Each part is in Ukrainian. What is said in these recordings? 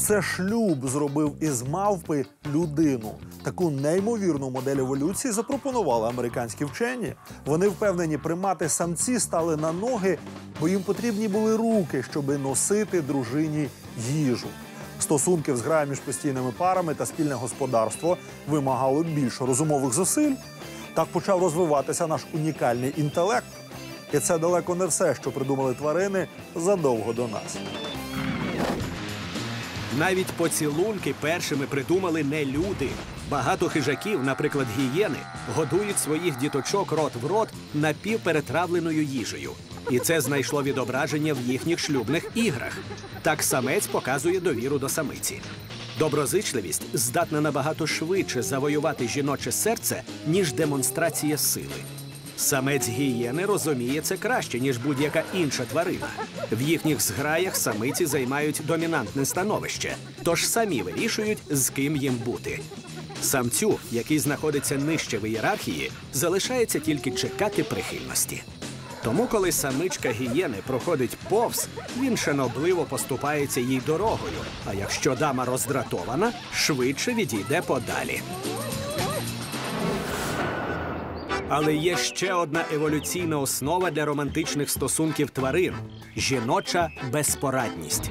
Це шлюб зробив із мавпи людину. Таку неймовірну модель еволюції запропонували американські вчені. Вони впевнені, примати самці стали на ноги, бо їм потрібні були руки, щоби носити дружині їжу. Стосунки з граю між постійними парами та спільне господарство вимагало більше розумових зусиль. Так почав розвиватися наш унікальний інтелект. І це далеко не все, що придумали тварини задовго до нас. Навіть поцілунки першими придумали не люди. Багато хижаків, наприклад, гієни, годують своїх діточок рот в рот напівперетравленою їжею. І це знайшло відображення в їхніх шлюбних іграх. Так самець показує довіру до самиці. Доброзичливість здатна набагато швидше завоювати жіноче серце, ніж демонстрація сили. Самець гієни розуміє це краще, ніж будь-яка інша тварина. В їхніх зграях самиці займають домінантне становище, тож самі вирішують, з ким їм бути. Самцю, який знаходиться нижче в ієрархії, залишається тільки чекати прихильності. Тому, коли самичка гієни проходить повз, він шанобливо поступається їй дорогою. А якщо дама роздратована, швидше відійде подалі. Але є ще одна еволюційна основа для романтичних стосунків тварин жіноча безпорадність.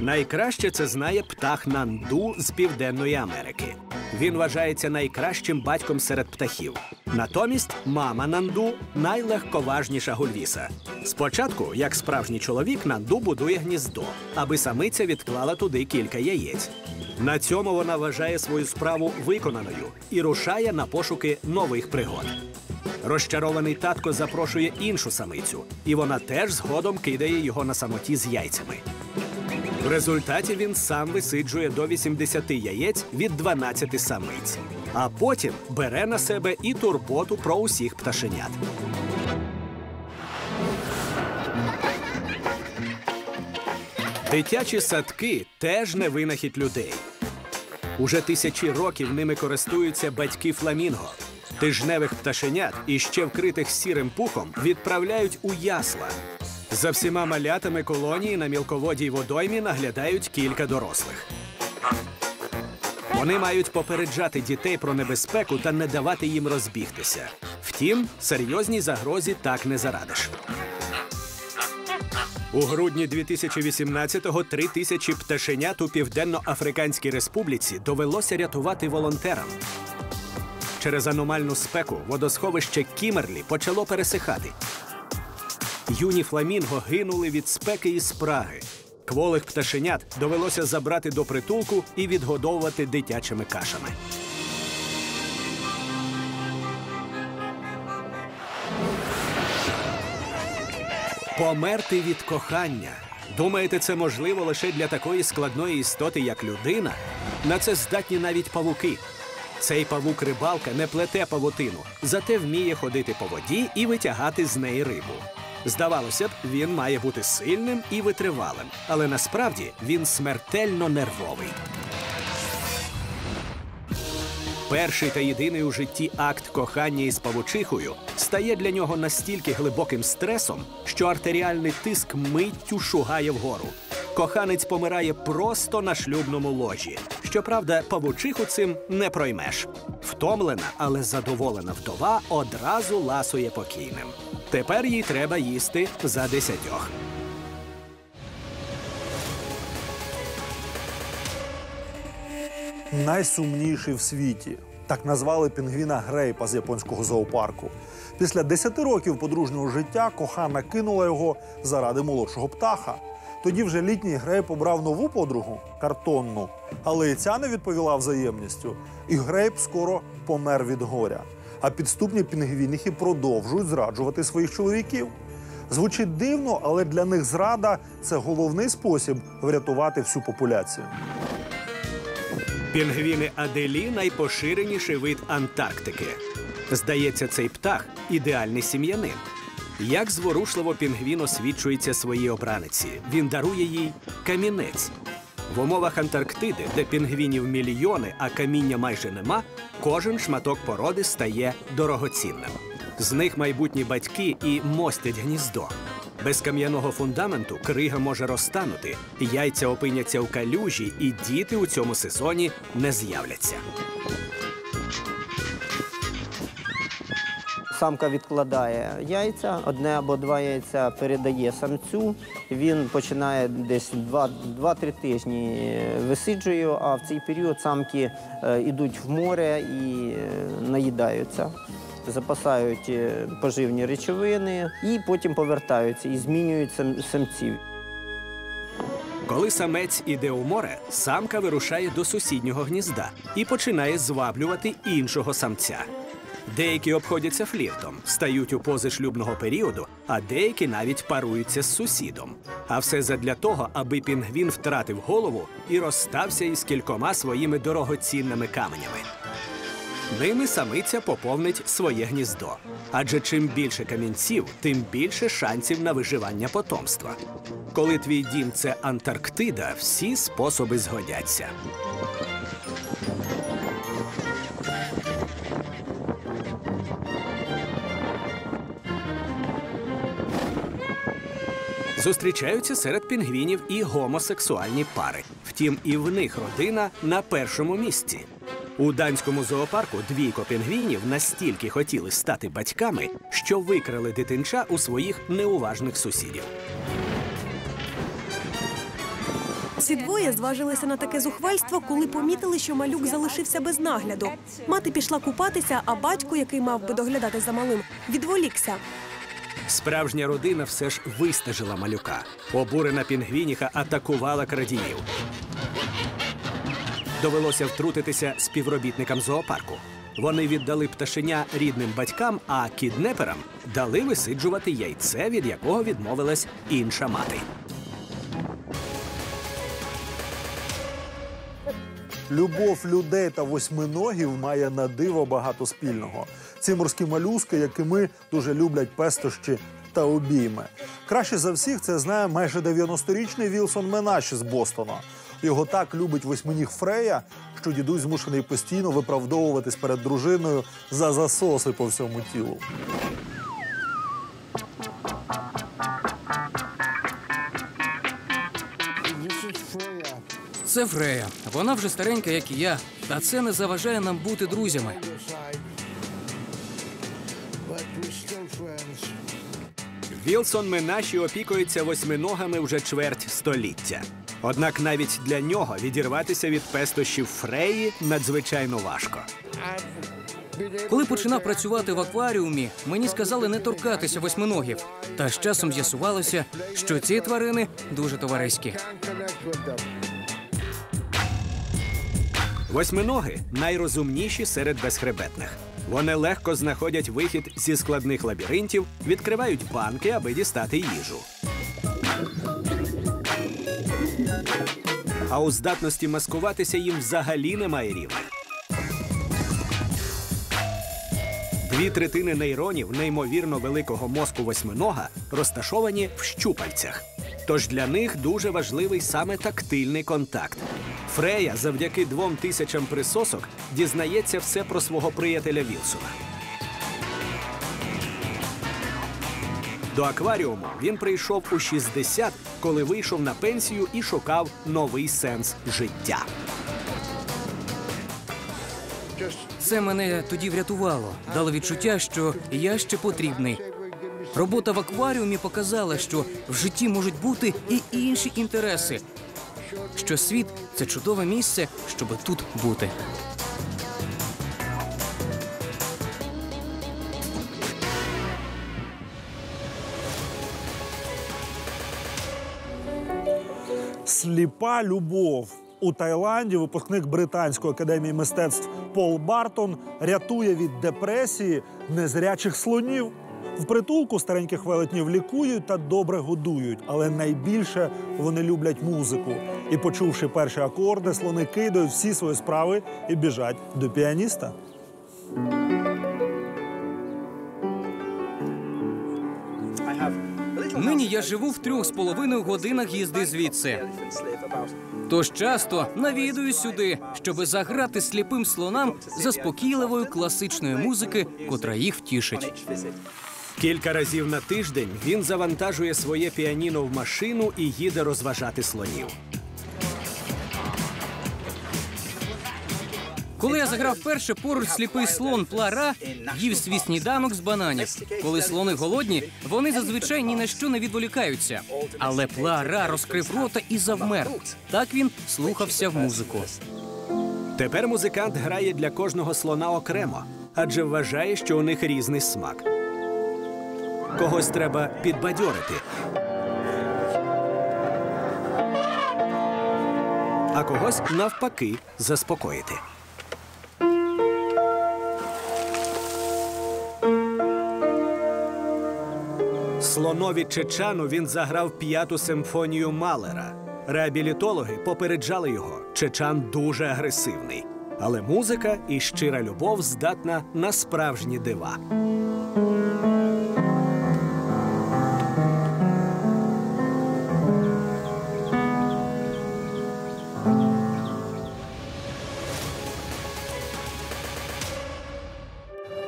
Найкраще це знає птах Нанду з Південної Америки. Він вважається найкращим батьком серед птахів. Натомість мама Нанду найлегковажніша гульвіса. Спочатку, як справжній чоловік, Нанду будує гніздо, аби самиця відклала туди кілька яєць. На цьому вона вважає свою справу виконаною і рушає на пошуки нових пригод. Розчарований татко запрошує іншу самицю, і вона теж згодом кидає його на самоті з яйцями. В результаті він сам висиджує до 80 яєць від 12 самиць, а потім бере на себе і турботу про усіх пташенят. Дитячі садки теж не винахід людей. Уже тисячі років ними користуються батьки фламінго. Тижневих пташенят і ще вкритих сірим пухом відправляють у ясла. За всіма малятами колонії на мілководій водоймі наглядають кілька дорослих. Вони мають попереджати дітей про небезпеку та не давати їм розбігтися. Втім, серйозній загрозі так не зарадиш. У грудні 2018-го три тисячі пташенят у Південно-Африканській Республіці довелося рятувати волонтерам. Через аномальну спеку водосховище Кімерлі почало пересихати. Юні фламінго гинули від спеки і спраги. Кволих пташенят довелося забрати до притулку і відгодовувати дитячими кашами. Померти від кохання. Думаєте, це можливо лише для такої складної істоти, як людина? На це здатні навіть павуки. Цей павук рибалка не плете павутину, зате вміє ходити по воді і витягати з неї рибу. Здавалося б, він має бути сильним і витривалим, але насправді він смертельно нервовий. Перший та єдиний у житті акт кохання із павучихою стає для нього настільки глибоким стресом, що артеріальний тиск миттю шугає вгору. Коханець помирає просто на шлюбному ложі. Щоправда, павучиху цим не проймеш. Втомлена, але задоволена вдова одразу ласує покійним. Тепер їй треба їсти за десятьох. найсумніший в світі. Так назвали пінгвіна Грейпа з японського зоопарку. Після 10 років подружнього життя кохана кинула його заради молодшого птаха. Тоді вже літній Грейп обрав нову подругу картонну, але і ця не відповіла взаємністю. І Грейп скоро помер від горя. А підступні пінгвінихи продовжують зраджувати своїх чоловіків. Звучить дивно, але для них зрада це головний спосіб врятувати всю популяцію. Пінгвіни Аделі найпоширеніший вид Антарктики. Здається, цей птах ідеальний сім'янин. Як зворушливо пінгвін освічується своїй обраниці. Він дарує їй камінець. В умовах Антарктиди, де пінгвінів мільйони, а каміння майже нема, кожен шматок породи стає дорогоцінним. З них майбутні батьки і мостять гніздо. Без кам'яного фундаменту крига може розтанути, яйця опиняться в калюжі, і діти у цьому сезоні не з'являться. Самка відкладає яйця, одне або два яйця передає самцю. Він починає десь 2-3 тижні е, висиджує, а в цей період самки е, йдуть в море і е, наїдаються. Запасають е, поживні речовини і потім повертаються і змінюють самців. Коли самець іде у море, самка вирушає до сусіднього гнізда і починає зваблювати іншого самця. Деякі обходяться фліртом, стають у пози шлюбного періоду, а деякі навіть паруються з сусідом. А все задля того, аби пінгвін втратив голову і розстався із кількома своїми дорогоцінними каменями. Ними самиця поповнить своє гніздо. Адже чим більше камінців, тим більше шансів на виживання потомства. Коли твій дім це Антарктида, всі способи згодяться. Зустрічаються серед пінгвінів і гомосексуальні пари. Втім, і в них родина на першому місці. У данському зоопарку двійко пінгвінів настільки хотіли стати батьками, що викрали дитинча у своїх неуважних сусідів. Всі двоє зважилися на таке зухвальство, коли помітили, що малюк залишився без нагляду. Мати пішла купатися, а батько, який мав би доглядати за малим, відволікся. Справжня родина все ж вистежила малюка. Обурена пінгвініха атакувала крадіїв. Довелося втрутитися співробітникам зоопарку. Вони віддали пташеня рідним батькам, а кіднеперам дали висиджувати яйце, від якого відмовилась інша мати. Любов людей та восьминогів має на диво багато спільного. Ці морські молюски, як і ми, дуже люблять пестощі та обійми. Краще за всіх це знає майже 90-річний Вілсон Менаші з Бостона. Його так любить восьминіг Фрея, що дідусь змушений постійно виправдовуватись перед дружиною за засоси по всьому тілу. Це Фрея. Вона вже старенька, як і я, та це не заважає нам бути друзями. Вілсон Менаші опікується восьминогами вже чверть століття. Однак навіть для нього відірватися від пестощів Фреї надзвичайно важко. Коли починав працювати в акваріумі, мені сказали не торкатися восьминогів. Та з часом з'ясувалося, що ці тварини дуже товариські. Восьминоги найрозумніші серед безхребетних. Вони легко знаходять вихід зі складних лабіринтів, відкривають банки, аби дістати їжу. А у здатності маскуватися їм взагалі немає рівня. Дві третини нейронів неймовірно великого мозку восьминога розташовані в щупальцях. Тож для них дуже важливий саме тактильний контакт. Фрея завдяки двом тисячам присосок дізнається все про свого приятеля Вілсона. До акваріуму він прийшов у 60, коли вийшов на пенсію і шукав новий сенс життя. Це мене тоді врятувало, дало відчуття, що я ще потрібний. Робота в акваріумі показала, що в житті можуть бути і інші інтереси. Що світ це чудове місце, щоб тут бути. Сліпа любов. У Таїланді випускник Британської академії мистецтв Пол Бартон рятує від депресії незрячих слонів. В притулку стареньких велетнів лікують та добре годують, але найбільше вони люблять музику. І, почувши перші акорди, слони кидають всі свої справи і біжать до піаніста. Нині я живу в трьох з половиною годинах їзди звідси. Тож часто навідую сюди, щоби заграти сліпим слонам заспокійливої класичної музики, котра їх втішить. Кілька разів на тиждень він завантажує своє піаніно в машину і їде розважати слонів. Коли я заграв перше, поруч сліпий слон Плара їв свій сніданок з бананів. Коли слони голодні, вони зазвичай ні на що не відволікаються. Але Плара розкрив рота і завмер. Так він слухався в музику. Тепер музикант грає для кожного слона окремо, адже вважає, що у них різний смак. Когось треба підбадьорити. А когось навпаки заспокоїти. Слонові Чечану він заграв п'яту симфонію Малера. Реабілітологи попереджали його. Чечан дуже агресивний. Але музика і щира любов здатна на справжні дива. –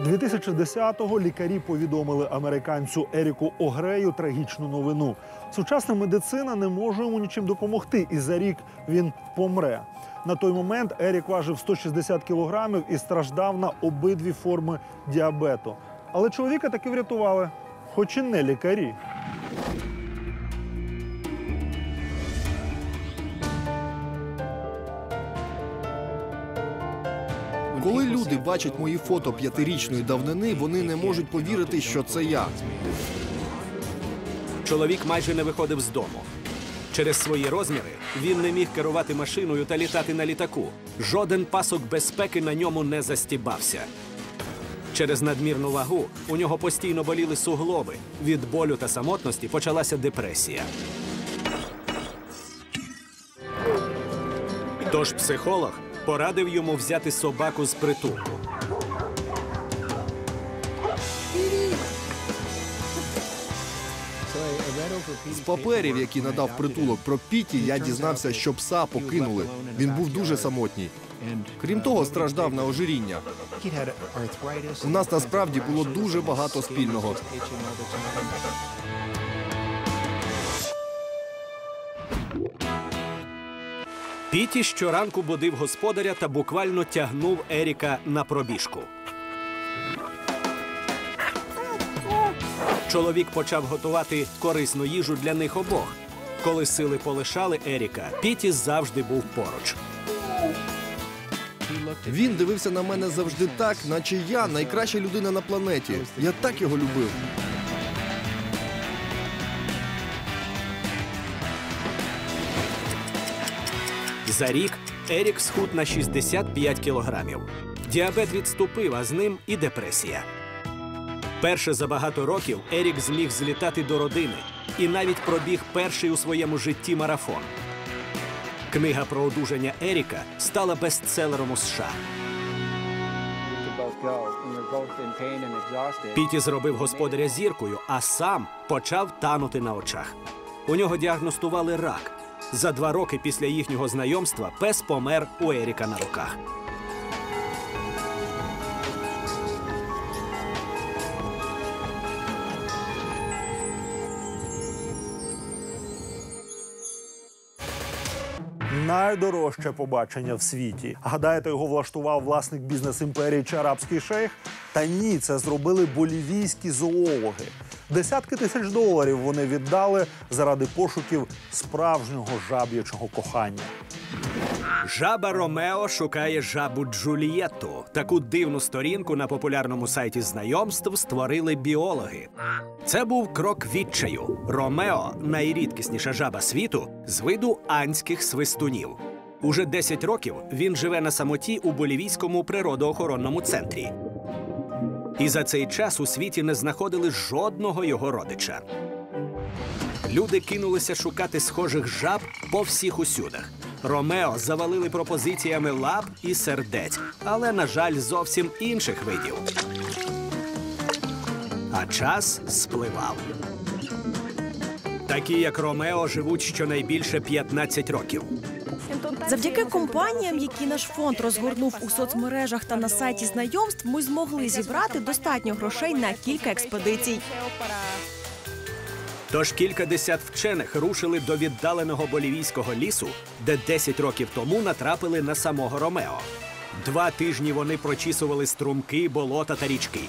2010-го лікарі повідомили американцю Еріку Огрею трагічну новину. Сучасна медицина не може йому нічим допомогти, і за рік він помре. На той момент Ерік важив 160 кілограмів і страждав на обидві форми діабету. Але чоловіка таки врятували, хоч і не лікарі. Люди бачать мої фото п'ятирічної давнини, вони не можуть повірити, що це я. Чоловік майже не виходив з дому. Через свої розміри він не міг керувати машиною та літати на літаку. Жоден пасок безпеки на ньому не застібався. Через надмірну вагу у нього постійно боліли суглоби. Від болю та самотності почалася депресія. Тож психолог порадив йому взяти собаку з притулку. З паперів, які надав притулок про Піті, я дізнався, що пса покинули. Він був дуже самотній. Крім того, страждав на ожиріння. У нас насправді було дуже багато спільного. Піті щоранку будив господаря та буквально тягнув Еріка на пробіжку. Чоловік почав готувати корисну їжу для них обох. Коли сили полишали Еріка, Піті завжди був поруч. Він дивився на мене завжди так, наче я найкраща людина на планеті. Я так його любив. За рік Ерік схуд на 65 кілограмів. Діабет відступив, а з ним і депресія. Перше за багато років Ерік зміг злітати до родини і навіть пробіг перший у своєму житті марафон. Книга про одужання Еріка стала бестселером у США. Піті зробив господаря зіркою, а сам почав танути на очах. У нього діагностували рак. За два роки після їхнього знайомства пес помер у Еріка на руках. Найдорожче побачення в світі. Гадаєте, його влаштував власник бізнес-імперії чи арабський шейх? Та ні, це зробили болівійські зоологи. Десятки тисяч доларів вони віддали заради пошуків справжнього жаб'ячого кохання. Жаба Ромео шукає жабу Джулієту. Таку дивну сторінку на популярному сайті знайомств створили біологи. Це був крок відчаю. Ромео найрідкісніша жаба світу з виду анських свистунів. Уже 10 років він живе на самоті у болівійському природоохоронному центрі. І за цей час у світі не знаходили жодного його родича. Люди кинулися шукати схожих жаб по всіх усюдах. Ромео завалили пропозиціями лап і сердець, але, на жаль, зовсім інших видів. А час спливав. Такі, як Ромео, живуть щонайбільше 15 років. Завдяки компаніям, які наш фонд розгорнув у соцмережах та на сайті знайомств, ми змогли зібрати достатньо грошей на кілька експедицій. Тож кількадесят вчених рушили до віддаленого болівійського лісу, де 10 років тому натрапили на самого Ромео. Два тижні вони прочісували струмки, болота та річки.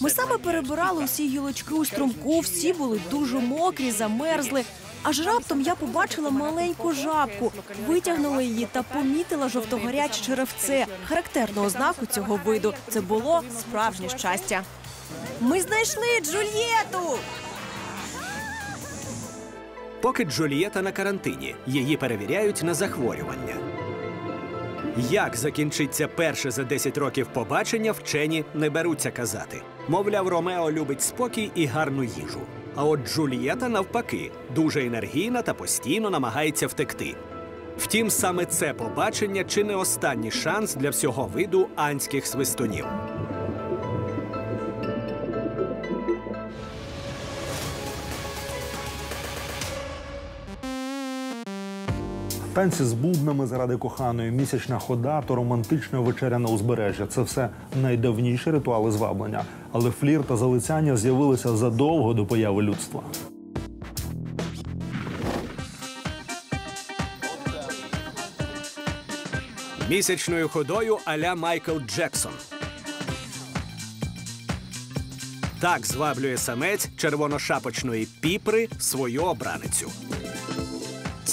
Ми саме перебирали усі гілочки у струмку, всі були дуже мокрі, замерзли. Аж раптом я побачила маленьку жабку, витягнула її та помітила жовтогоряче черевце, характерну ознаку цього виду. Це було справжнє щастя. Ми знайшли Джульєту! Поки Джулієта на карантині, її перевіряють на захворювання. Як закінчиться перше за 10 років побачення, вчені не беруться казати. Мовляв, Ромео любить спокій і гарну їжу. А от Джулієта, навпаки, дуже енергійна та постійно намагається втекти. Втім, саме це побачення чи не останній шанс для всього виду анських свистунів. Танці з бубнами заради коханої, місячна хода та романтична вечеря на узбережжя це все найдавніші ритуали зваблення. Але флір та залицяння з'явилися задовго до появи людства. Місячною ходою аля Майкл Джексон. Так зваблює самець червоношапочної піпри свою обраницю.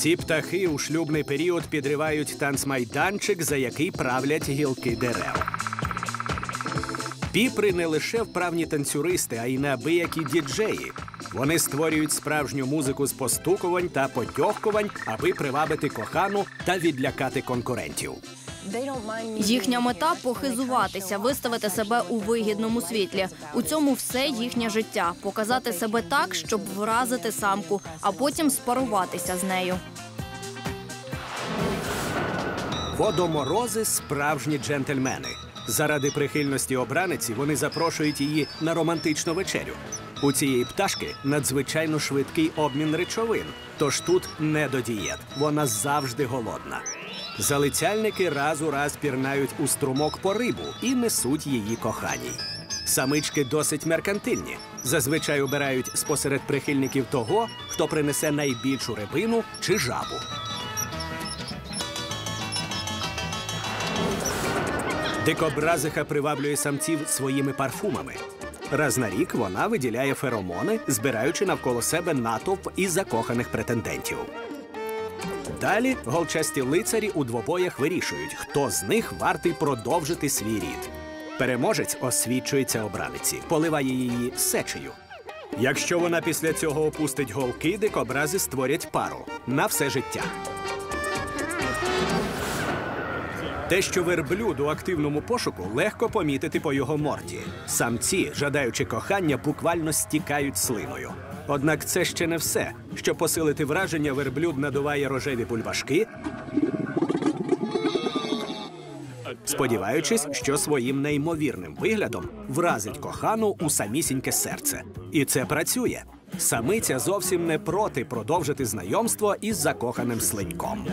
Ці птахи у шлюбний період підривають танцмайданчик, за який правлять гілки дерев. Піпри не лише вправні танцюристи, а й неабиякі діджеї. Вони створюють справжню музику з постукувань та потьохкувань, аби привабити кохану та відлякати конкурентів. Їхня мета похизуватися, виставити себе у вигідному світлі. У цьому все їхнє життя показати себе так, щоб вразити самку, а потім спаруватися з нею. Водоморози справжні джентльмени. Заради прихильності обраниці вони запрошують її на романтичну вечерю. У цієї пташки надзвичайно швидкий обмін речовин. Тож тут не до дієт. Вона завжди голодна. Залицяльники раз у раз пірнають у струмок по рибу і несуть її коханій. Самички досить меркантильні. Зазвичай обирають спосеред прихильників того, хто принесе найбільшу рибину чи жабу. Дикобразиха приваблює самців своїми парфумами. Раз на рік вона виділяє феромони, збираючи навколо себе натовп із закоханих претендентів. Далі голчасті лицарі у двобоях вирішують, хто з них вартий продовжити свій рід. Переможець освічується обраниці, поливає її сечею. Якщо вона після цього опустить голки, дикобрази створять пару на все життя. Те, що верблюд у активному пошуку, легко помітити по його морді. Самці, жадаючи кохання, буквально стікають слиною. Однак це ще не все. Щоб посилити враження, верблюд надуває рожеві бульбашки, сподіваючись, що своїм неймовірним виглядом вразить кохану у самісіньке серце. І це працює. Самиця зовсім не проти продовжити знайомство із закоханим слиньком.